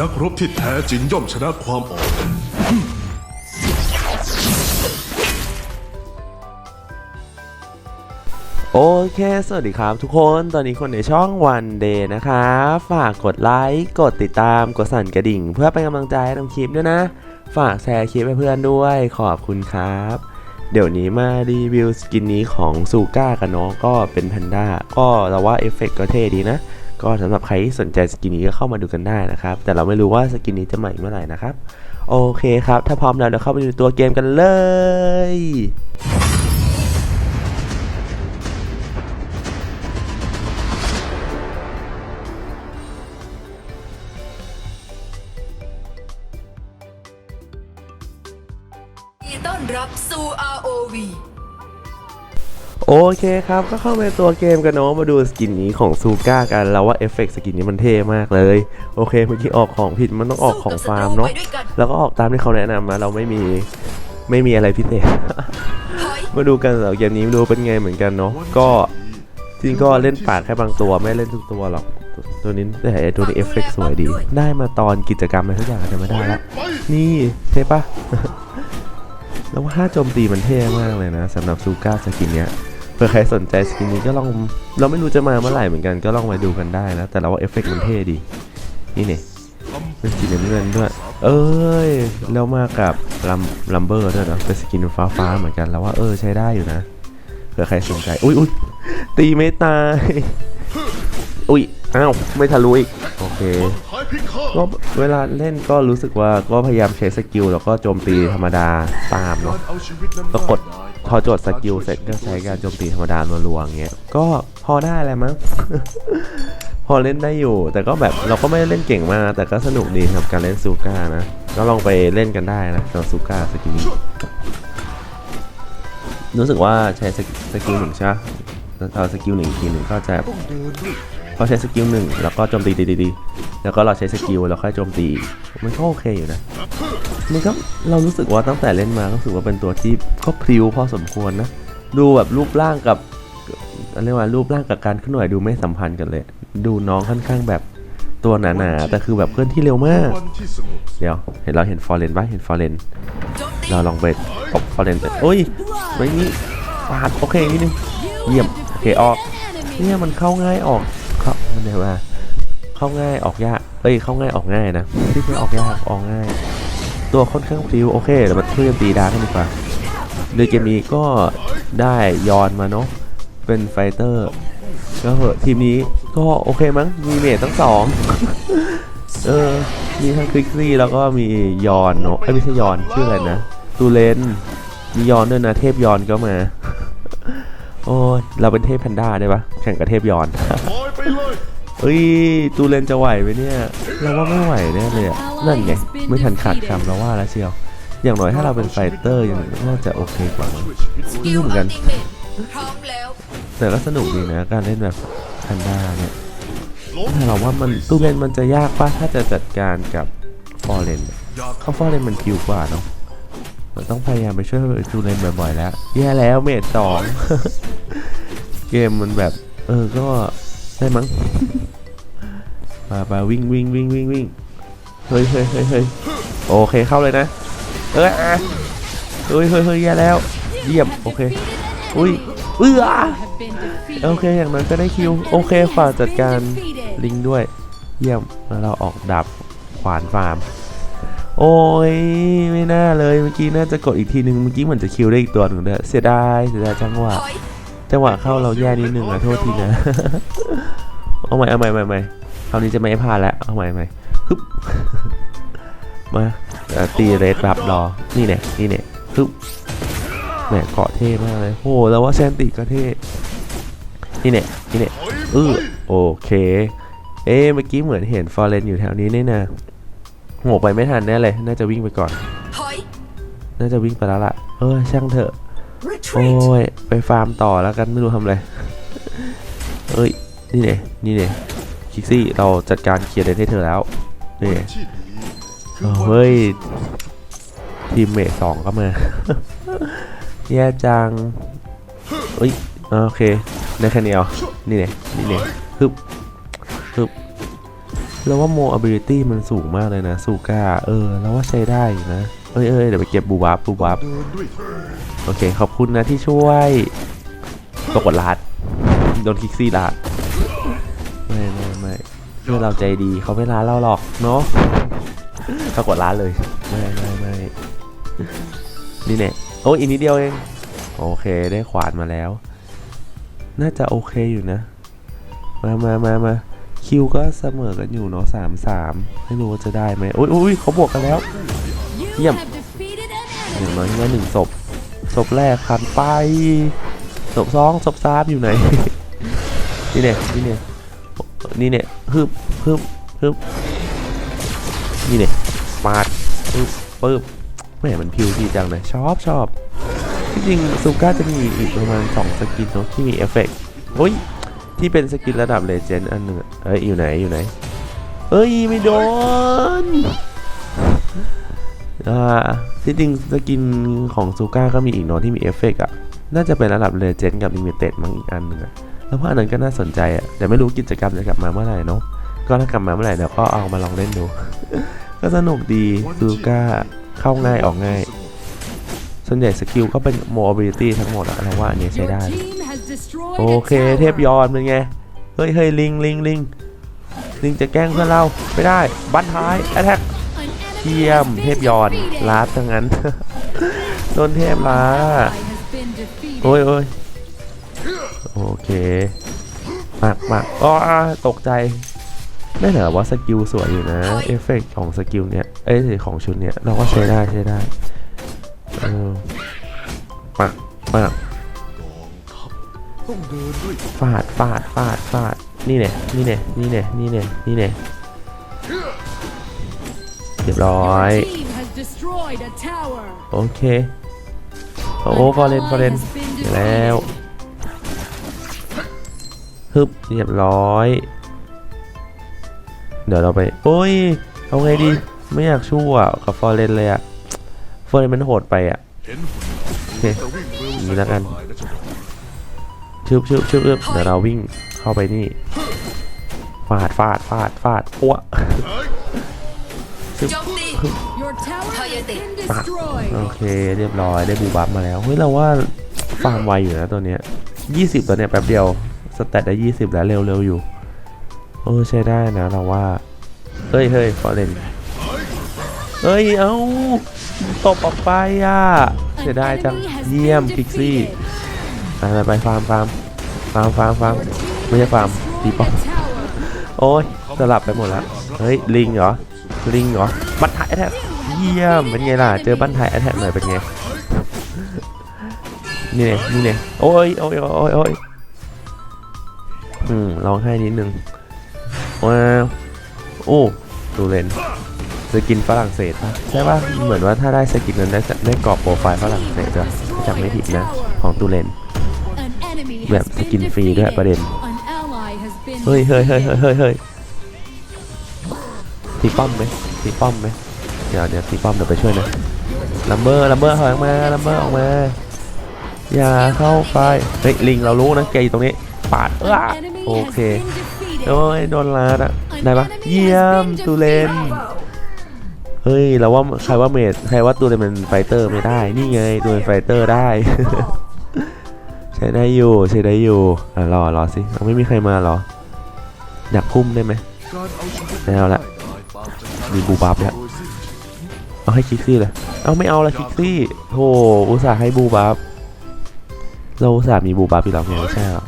นักรบที่แท้จริงย่อมชนะความอ่อนโอเค สวัสดีครับทุกคน ตอนนี้คนในช่องวันเดย์นะครับฝากกดไลค์ กดติดตาม กดสั่นกระดิ่ง เพื่อเป็นกำลังใจให้ทำคลิปด้วยนะ ฝากแชร์คลิปให้เพื่อนด้วย ขอบคุณครับ เดี๋ยวนี้มารีวิวสกินนี้ของซูก้ากันเนาะ ก็เป็นแพนด้า ก็เราว่าเอฟเฟกต์ก็เท่ดีนะ ก็สำหรับใครที่สนใจสกินนี้ก็เข้ามาดูกันได้นะครับ แต่เราไม่รู้ว่าสกินนี้จะใหม่เมื่อไหร่นะครับ โอเคครับ ถ้าพร้อมแล้วเดี๋ยวเข้าไปดูตัวเกมกันเลย โอเคครับ ก็เข้าไปตัวเกมกันเนาะมาดูสกินนี้ของซูก้ากันเราว่าเอฟเฟกต์สกินนี้มันเท่มากเลย โอเคเมื่อกี้ออกของผิดมันต้องออกของฟาร์มเนาะสู้กับศัตรูไปด้วยกันแล้วก็ออกตามที่เขาแนะนำนะเราไม่มีไม่มีอะไรพิเศษ มาดูกันสำหรับเกมนี้ดูเป็นไงเหมือนกันเนาะก็จริงก็เล่นปากแค่บางตัวไม่เล่นทุกตัวหรอกตัวนี้แต่ตัวนี้เอฟเฟกต์สวยดี ได้มาตอนกิจกรรมอะไรทุกอย่างจะไม่ได้ละนี่เท่ปะแล้วว่าถ้าโจมตีมันเท่มากเลยนะสำหรับซูก้าสกินเนี้ย เผื่อใครสนใจสกินนี้ก็ลองเราไม่รู้จะมาเมื่อไหร่เหมือนกันก็ลองมาดูกันได้นะ แต่เราว่าเอฟเฟกต์มันเท่ดี นี่เนี่ยเป็นสกินน้ำเงินด้วย เอ้ยแล้วมากับลัมลัมเบอร์ด้วยเนะเป็นสกินฟ้าฟ้าๆเหมือนกันแล้วว่าเออใช้ได้อยู่นะเผื่อใครสนใจอุ้ยอุ้ยตีไม่ตายอุ้ยอ้าวไม่ทะลุอีกโอเคก็เวลาเล่นก็รู้สึกว่าก็พยายามใช้สกิลแล้วก็โจมตีธรรมดาตามเนาะก็กด พอโจทย์สกิลเสร็จก็ใช้การโจมตีธรรมดารัวๆอย่างเงี้ย ก็พอได้แหละมั้ง พอเล่นได้อยู่ แต่ก็แบบเราก็ไม่ได้เล่นเก่งมาก แต่ก็สนุกดีสำหรับการเล่นซูก้านะ ก็ลองไปเล่นกันได้นะสำหรับซูก้าสกิลนี้ รู้สึกว่าใช้สกิลหนึ่งใช่ไหมแล้วเอาสกิลหนึ่งทีหนึ่งก็จะพอใช้สกิลหนึ่งแล้วก็โจมตีดีๆแล้วก็เราใช้สกิลแล้วค่อยโจมตีมันก็โอเคอยู่นะ มันก็เรารู้สึกว่าตั้งแต่เล่นมาก็รู้สึกว่าเป็นตัวที่ก็พริ้วพอสมควรนะ ดูแบบรูปร่างกับเรียกว่ารูปร่างกับการเคลื่อนไหวดูไม่สัมพันธ์กันเลย ดูน้องค่อนข้างแบบตัวหนาๆแต่คือแบบเคลื่อนที่เร็วมาก เดี๋ยวเห็นเราเห็นฟอร์เรนปะเห็นฟอร์เรนเราลองไปตบฟอร์เรนไปโอ้ยไม่นี่ปาดโอเคนิดนึงเยี่ยมโอเคออกเนี่ยมันเข้าง่ายออกเข้ามันเรียกว่าเข้าง่ายออกยากเอ้ยเข้าง่ายออกง่ายนะที่ไม่อออกยากออกง่าย ตัวค่อนข้างพริ้วโอเคเดี๋ยวมาช่วยกันตีดาร์กันดีกว่าในเกมนี้ก็ได้ยอนมาเนาะเป็นไฟเตอร์ก็เหอะทีมนี้ก็โอเคมั้งมีเมททั้งสองเออมีทั้งคลิกซี่แล้วก็มียอนเนาะเอ้ไม่ใช่ยอนชื่ออะไรนะตูเลนมียอนด้วยนะเทพยอนก็มาโอ้ยเราเป็นเทพแพนด้าได้ปะแข่งกับเทพยอน เลยเอ้ยตูเลนจะไหวไหมเนี่ย เราว่าไม่ไหวแน่เลยอะนั่นไงไม่ทันขาดคำเราว่าแล้วเชียว อย่างน้อยถ้าเราเป็นไฟเตอร์ยังน่าจะโอเคกว่ามั้งสกิลเหมือนกัอันลติเมทพร้อมแล้วแต่ก็สนุกดีนะการเล่นแบบแพนด้าเนี่ยแต่เราว่ามันตูเลนมันจะยากปะถ้าจะจัดการกับฟอร์เรนอยากเขาฟอร์เรนมันคิวกว่าเนาะเราต้องพยายามไปช่วยตูเลนบ่อยๆแล้วแย่แล้วเมดสองเกมมันแบบ เออก็ ได้มั้งมามาวิ่งวิ่งวิ่งวิ่งวิ่งเฮ้ยเฮ้ยเฮ้ยเฮ้ยโอเคเข้าเลยนะ เออเฮ้ยเฮ้ยเฮ้ยแย่แล้ว เยี่ยม โอเค อุ้ยเอื้อโอเค อย่างนั้นก็ได้คิว โอเคฝาจัดการลิงด้วย เยี่ยม แล้วเราออกดาบขวานฟาร์ม โอ้ย ไม่น่าเลย เมื่อกี้น่าจะกดอีกทีนึง เมื่อกี้เหมือนจะคิวได้อีกตัวหนึ่งด้วยเสียดาย เสียดายจังหวะ จังหวะเข้าเราแย่นิดนึงนะโทษทีนะ เอาใหม่เอาใหม่เอาใหม่เอาใหม่คราวนี้จะไม่ให้พลาดแล้วเอาใหม่เอาใหม่ฮึบมาเอ่อตีเรดรับรอ นี่เนี่ยนี่เนี่ยฮึบแหมเกาะเท่มากเลยโอ้แล้วว่าแซนติก็เท่นี่เนี่ยนี่เนี่ยถอยเออโอเค เอ๊ะเมื่อกี้เหมือนเห็นฟอร์เรนอยู่แถวนี้นี่นะโงกไปไม่ทันแน่เลย น่าจะวิ่งไปก่อนถอยน่าจะวิ่งไปแล้วล่ะ เออช่างเถอะ โอ้ยไปฟาร์มต่อแล้วกันไม่รู้ทำอะไรเอ้ยนี่เนี่ยนี่เนี่ยคิกซี่เราจัดการเคลียร์เลนให้เธอแล้วนี่วันที่ดีคือวันเฮ้ยทีมเมทสองก็มาแย่จังเอ้ยโอเคได้แค่นี้เอานี่เนี่ยนี่เนี่ยฮึบฮึบแล้วว่าโม ability มันสูงมากเลยนะซูก้า เออ แล้วว่าใช้ได้นะ เอ้ยเอ้ยเดี๋ยวไปเก็บบูบับบูบับ โอเค ขอบคุณนะที่ช่วยตกดลาดโดนคิกซี่ลาดไม่ไม่ไม่เพื่อเราใจดีเขาไม่ร้านเราหรอกเนาะปรากฏร้านเลยไม่ไม่ไม่นี่เนี่ยโอ้อีกนิดเดียวเองโอเคได้ขวานมาแล้ว น่าจะโอเคอยู่นะ มามามามาคิวก็เสมอกันอยู่เนาะสามสามไม่รู้ว่าจะได้ไหมโอ้ยโอ้ยเขาบวกกันแล้ว You Yep. have defeated an อย่างน้อยแค่หนึ่งศพ ศพแรกผ่านไปศพสองศพสามอยู่ไหน นี่เนี่ยนี่เนี่ยนี่เนี่ยฮึบฮึบฮึบนี่เนี่ยปาดปึ๊บปึ๊บแหม่มันพิวดีจังเลยชอบชอบที่จริงซูก้าจะมีอีกประมาณสองสกินเนาะที่มีเอฟเฟกต์โอ้ยที่เป็นสกินระดับเลเจนด์อันหนึ่งอะเอ้ยอยู่ไหนอยู่ไหนเอ้ยไม่โดนอ่า ที่จริงสกินของซูก้าก็มีอีกเนาะที่มีเอฟเฟกต์อะ น่าจะเป็นระดับเลเจนด์กับลิมิเต็ดมั้งอีกอันหนึ่งอะแล้วว่าอันนั้นก็น่าสนใจอะแต่ไม่รู้กิจกรรมจะกลับมาเมื่อไหร่เนาะก็ถ้ากลับมาเมื่อไหร่เดี๋ยวก็เอามาลองเล่นดู ก็สนุกดีซูก้าเข้าง่ายออกง่าย ส่วนใหญ่สกิลก็เป็นโมบิลิตี้ทั้งหมดอะเราว่าอันนี้ใช้ได้ โอเคเทพยอนเป็นไง เฮ้ยเฮ้ยลิงลิงลิงลิงจะแกล้งเพื่อนเราไม่ได้ บันท้ายแอทแทก เยี่ยม เทพยอนลาดทั้งนั้น โดนเทพลาโอ้ยโอ้ยโอเคมากมากอ๋อตกใจไม่เหรอว่าสกิลสวยอยู่นะเอฟเฟกต์ของสกิลเนี้ยเอ้ยของชุดเนี้ยเราก็ใช้ได้ใช้ได้เออมากมากฟาดฟาดฟาดฟาดนี่เนี่ยนี่เนี่ยนี่เนี่ยนี่เนี่ยนี่เนี่ย เรียบร้อย Your team has destroyed a tower. โอเค โอ้ฟอเรนฟอเรนแล้วฮึบเรียบร้อย เดี๋ยวเราไป โอ้ย เอาไงดี ไม่อยากชั่วกับฟอเรนเลยอะฟอเรนมันโหดไปอะเห็นหุ่นโอเคจะวิ่งเร็วนี่แล้วกันสบายะจ๊ะชึบชึบชึบชึบเดี๋ยวเราวิ่งเข้าไปนี่ ฟาดฟาดฟาดฟาดปั้ว โจมตี Your tower has Hayate. been โอ destroyed. เคเรียบร้อยได้บูบับมาแล้ว เฮ้ยเราว่าฟาร์มไวอยู่นะตัวเนี้ยยี่สิบตัวเนี้ยแป๊บเดียว สแตทได้ยี่สิบแล้วเร็วๆอยู่ เออใช้ได้นะเราว่า เฮ้ยเฮ้ยฟอเรนเฮ้ย เอ้าตบออกไปอะเสียดายจังเยี่ยมพิกซี่ไปไปไปฟาร์มฟาร์มฟาร์มฟาร์มฟาร์มไม่ใช่ฟาร์มตีป้อม A tower. โอ้ยสลับไปหมดแล้วเฮ้ยลิงเหรอ ลิงเหรอ บัตไทยแท็กเยี่ยม เป็นไงล่ะ เจอบัตไทยแท็กหน่อยเป็นไง นี่เนี่ยนี่เนี่ยโอ้ยโอ้ยโอ้ยโอ้ยอืมร้องไห้นิดนึงว้าวโอ้ดูเลนสกินฝรั่งเศสปะใช่ปะเหมือนว่าถ้าได้สกินนั้นได้ได้กรอบโปรไฟล์ฝรั่งเศสด้วยจำไม่ผิดนะ ของตูเลน An enemy แบบ has ส been กินฟรีด้วยประเด็น defeated. An ally has been เฮ้ยเฮ้ยเฮ้ยเฮ้ย defeated. เฮ้ยเฮ้ย ตีป้อมไหมตีป้อมไหมเดี๋ยวเดี๋ยวตีป้อมเดี๋ยวไปช่วยนะลัมเบอร์ลัมเบอร์ถอยออกมาลัมเบอร์ออกมาอย่าเข้าไปเฮ้ยลิงเรารู้นะแกอยู่ตรงนี้ปาดเออ An enemy โอ has เค been defeated. โอ้ยโดนลาดอะ An ได้ปะ enemy เยี่ยม has been ตูเลนเฮ้ยเราว่าใครว่าเมดใครว่าตูเลนเป็นไฟเตอร์ไม่ได้นี่ไงตูเลนไฟเตอร์ได้ใช้ได้อยู่ใช้ได้อยู่อะรอรอสิยังไม่มีใครมาเหรออยากพุ่มได้ไหมการเอาชีวิตไม่เอาละได้ตา มจัดมีบูบับแล้วโดยสิ้นเชิงเอาให้คิกซี่เลย เอาไม่เอาละคิกซี่โธ่อุตส่าห์ให้บูบับเราอุตส่าห์มีบูบับอยู่แล้วไงไม่ใช่เหรอ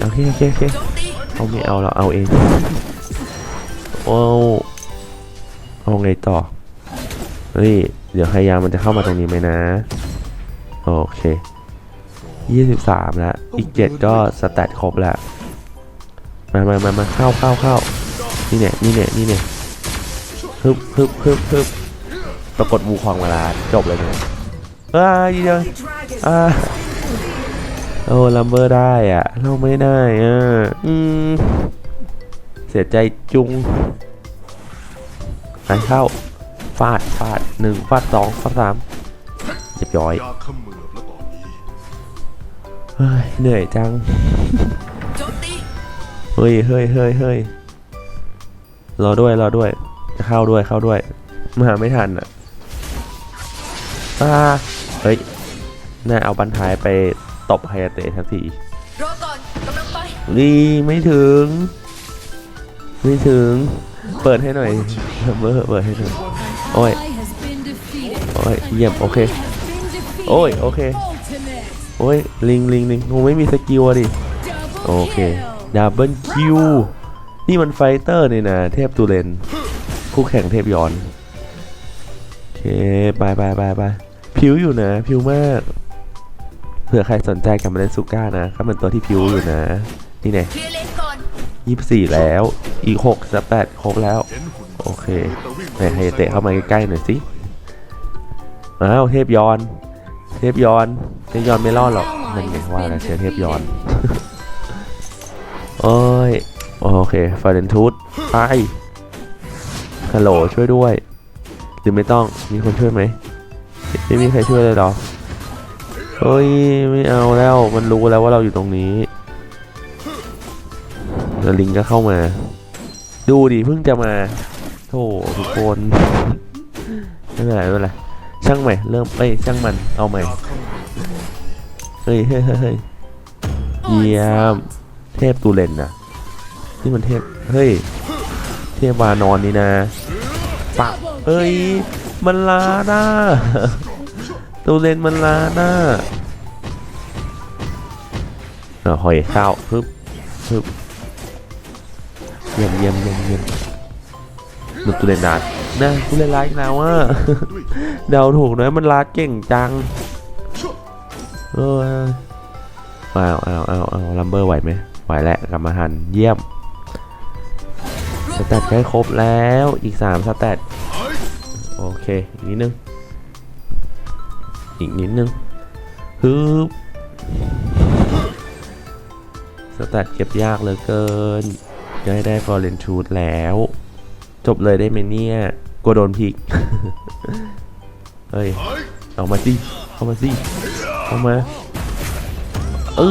โอเคโอเคโอเคโจมตีเอาไม่เอาเราเอาเองโอ้เอาไงต่อ เฮ้ย เดี๋ยวพยายามมันจะเข้ามาตรงนี้ไหมนะ โอเค23แล้ว อีก7ก็สแตทครบแล้ว มามามามาเข้าเข้าเข้านี่เนี่ยนี่เนี่ยนี่เนี่ย ฮึบฮึบฮึบฮึบปรากฏวูคองเวลาจบเลยเนี่ยอ้ายเดียวอ่าโอ้ลัมเบอร์ได้อะ เราไม่ได้อะอืมเสียใจจุงหันเข้าฟาดฟาดหนึ่งฟาดสองฟาดสามเรียบร้อยยาเขมือบแล้วตอนนี้เฮ้ยเหนื่อยจังโจมตีเฮ้ยเฮ้ยเฮ้ยเฮ้ยรอด้วยรอด้วยจะ เข้าด้วยเข้าด้วยมาไม่ทันอะอ่าเฮ้ยน่าเอาบันท้ายไปตบไฮยาเตะทันทีรอก่อนกำลังไปนี่ไม่ถึง ไม่ถึง เปิดให้หน่อยเบอร์เปิดให้หน่อย An Oi. ally has been defeated. โอ้ย An เยี่ยมโอเค enemy has been defeated. โอ้ยโอเค Ultimate. โอ้ยลิงลิงลิงกูไม่มีสกิลอะดิ Double โอเค kill. ดับเบิลคิวนี่มันไฟเตอร์นี่นะเทพตูเลน คู่แข่งเทพย้อนโอเคไปไปไปไปผิวอยู่นะผิวมากเผื่อใครสนใจกับมาเล่นซูก้านะก็เป็นตัวที่ผิวอยู่นะ นี่ไงยี่สี่แล้วอีกหกสแปดครบแล้ว โอเคไหนให้เตะเข้ามาใกล้ๆหน่อยสิอ้าวเทพยอนเทพยอนเทพยอนไม่รอดหรอกนั่นไงว่าแล้วเชียร์เทพยอนโอ้ยโอเคฟาเรนทูตไป ฮัลโหลช่วยด้วย หรือไม่ต้องมีคนช่วยไหมไม่มีใครช่วยเลยหรอเฮ้ยไม่เอาแล้วมันรู้แล้วว่าเราอยู่ตรงนี้แล้วลิงก็เข้ามา ดูดิเพิ่งจะมาโธ่ทุกคนไม่เป็นไรไม่เป็นไรช่างใหม่เริ่มเอ้ยช่างมันเอาใหม่เฮ้ยเฮ้ยเฮ้ยเฮ้ยเยี่ยมเทพตูเลนนะนี่มันเทพเฮ้ย เทพวานอนนี่นะปัก Double เอ้ย kill. มันลาหน้าตูเลนมันลาหน้าเอาหอยข้าวปึ๊บปึ๊บเยี่ยมเยี่ยมเยี่ยมเยี่ยมดูตูเลนนานนะตูเลนร้ายอีกแล้วอะเดาถูกนะมันลาดเก่งจังเออเอาเอาเอาเอาลัมเบอร์ไหวไหมไหวแหละกลับมาหันเยี่ยม สแตทใกล้ครบแล้วอีก 3 สแตทโอเค อีกนิดนึง อีกนิดนึงฮึบสแตทเก็บยากเหลือเกินจะให้ได้ฟอร์เรนชูดแล้ว จบเลยได้ไหมเนี่ยกลัวโดนพิก เฮ้ยเอามาสิเข้ามาสิเข้ามา เอ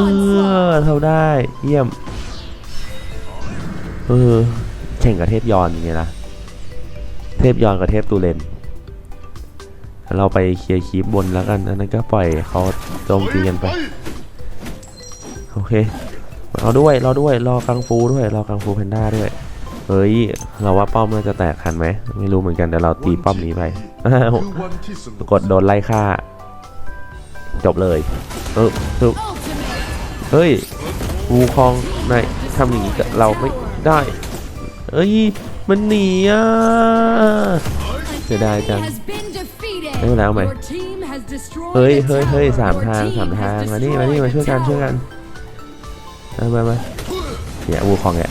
อเท่าได้ เยี่ยม เออ แข่งกับเทพยอนอย่างเงี้ยนะ เทพยอนกับเทพตูเลน เราไปเคลียร์คีบบนแล้วกัน อันนั้นก็ปล่อยเขาโจมตีกันไป โอเคเอาด้วยรอด้วย รอกังฟูด้วย รอกังฟูแพนด้าด้วย เฮ้ย เราว่าป้อมน่าจะแตกทันไหม ไม่รู้เหมือนกันแต่เราตีป้อมนี้ไปกฏโดนไล่ฆ่า จบเลย เออคือ Ultimate. เฮ้ยวูคองนายทำอย่างนี้กับเราไม่ได้ เอ้ย มันหนีอะเสียดายจัง Has been defeated. ไม่เป็นไรเอาใหม่ Your team has destroyed เฮ้ย a เฮ้ยเฮ้ย tower. สาม Your ทาง team สาม has ทาง มานี่ destroyed มานี่มา a ช่วยกันช่วย tower. กันมามามาเนี่ยวูคองเนี่ย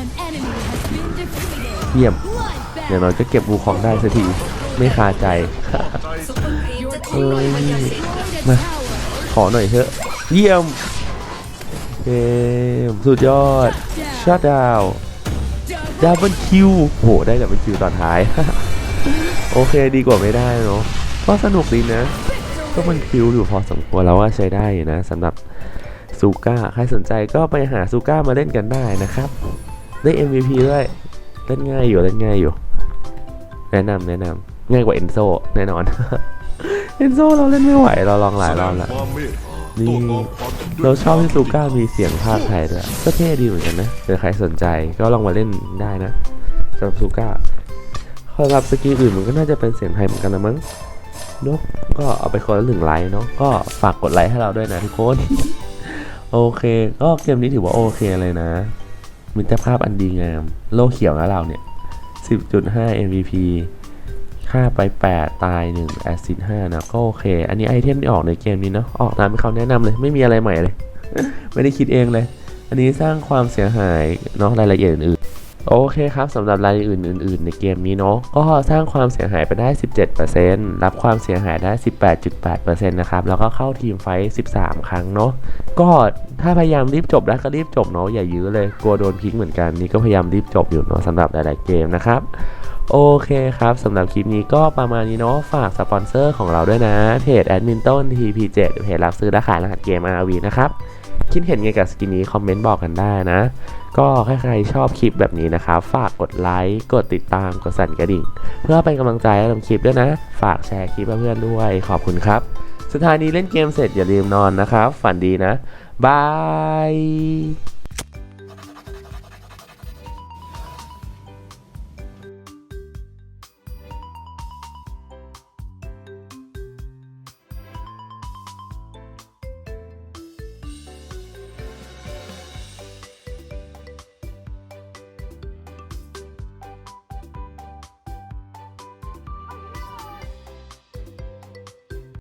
An enemy has been defeated. เยี่ยม Bloodbath. อย่างน้อยก็เก็บวูคองได้สักทีไม่คาใจซุปเปอร์ครีม Your จะ team ทิ้งหน่อย has มันอย่างเสร็จ destroyed a มา tower. ขอหน่อยเถอะ เยี่ยมเกมสุดยอดชัดดาว Double ดับเบิลคิวโหได้ดับเบิลคิวตอนท้าย โอเคดีกว่าไม่ได้เนาะก็สนุกดีนะ ก็มันคิวอยู่พอสมควรแล้วว่าใช้ได้นะสำหรับซูก้าใครสนใจก็ไปหาซูก้ามาเล่นกันได้นะครับ ได้ MVP ด้วย เล่นง่ายอยู่เล่นง่ายอยู่ แนะนำแนะนำง่ายกว่าเอนโซแน่นอน เอนโซเราเล่นไม่ไหวเราลองหลายรอบแล้ว เมตตานี่เราชอบที่ซูก้ามีเสียงภาคไทยด้วยก็เท่ดีเหมือนกันนะเผื่อใครสนใจก็ลองมาเล่นได้นะสำหรับซูก้าสำหรับสกิลอื่นมันก็น่าจะเป็นเสียงไทยเหมือนกันนะมั้งเนาะก็เอาไปคนละหนึ่งไลค์เนาะก็ฝากกดไลค์ให้เราด้วยนะทุกคนโอเค ก็เกมนี้ถือว่าโอเคเลยนะมิตรภาพอันดีงาม โลกเขียวนะเราเนี่ย 10.5 MVP ค่าไป 8 ตาย 1 แอสซิด5นะ ก็โอเค อันนี้ไอเทมที่ออกในเกมนี้เนาะออกตามที่เขาแนะนำเลย ไม่มีอะไรใหม่เลย ไม่ได้คิดเองเลย อันนี้สร้างความเสียหายเนาะรายละเอียดอื่น โอเคครับสำหรับรายละเอียดอื่น ๆ ในเกมนี้เนาะก็สร้างความเสียหายไปได้ 17%รับความเสียหายได้ 18.8%นะครับแล้วก็เข้าทีมไฟท์13 ครั้งเนาะก็ถ้าพยายามรีบจบได้วก็รีบจบเนาะอย่ายื้อเลยกลัวโดนพิกเหมือนกันนี่ก็พยายามรีบจบอยู่เนาะสำหรับหลาย ๆ เกมนะครับโอเคครับสำหรับคลิปนี้ก็ประมาณนี้เนาะฝากสปอนเซอร์ของเราด้วยนะเพจแอดมินต้น TP7 เพจรับซื้อและขายรหัสเกม RV นะครับ คิดเห็นไงกับสกินนี้คอมเมนต์บอกกันได้นะ ก็ถ้าใครชอบคลิปแบบนี้นะครับ ฝากกดไลค์กดติดตามกดสั่นกระดิ่ง เพื่อเป็นกำลังใจให้ทำคลิปด้วยนะ ฝากแชร์คลิปเพื่อนด้วยขอบคุณครับ สุดท้ายนี้เล่นเกมเสร็จอย่าลืมนอนนะครับ ฝันดีนะบาย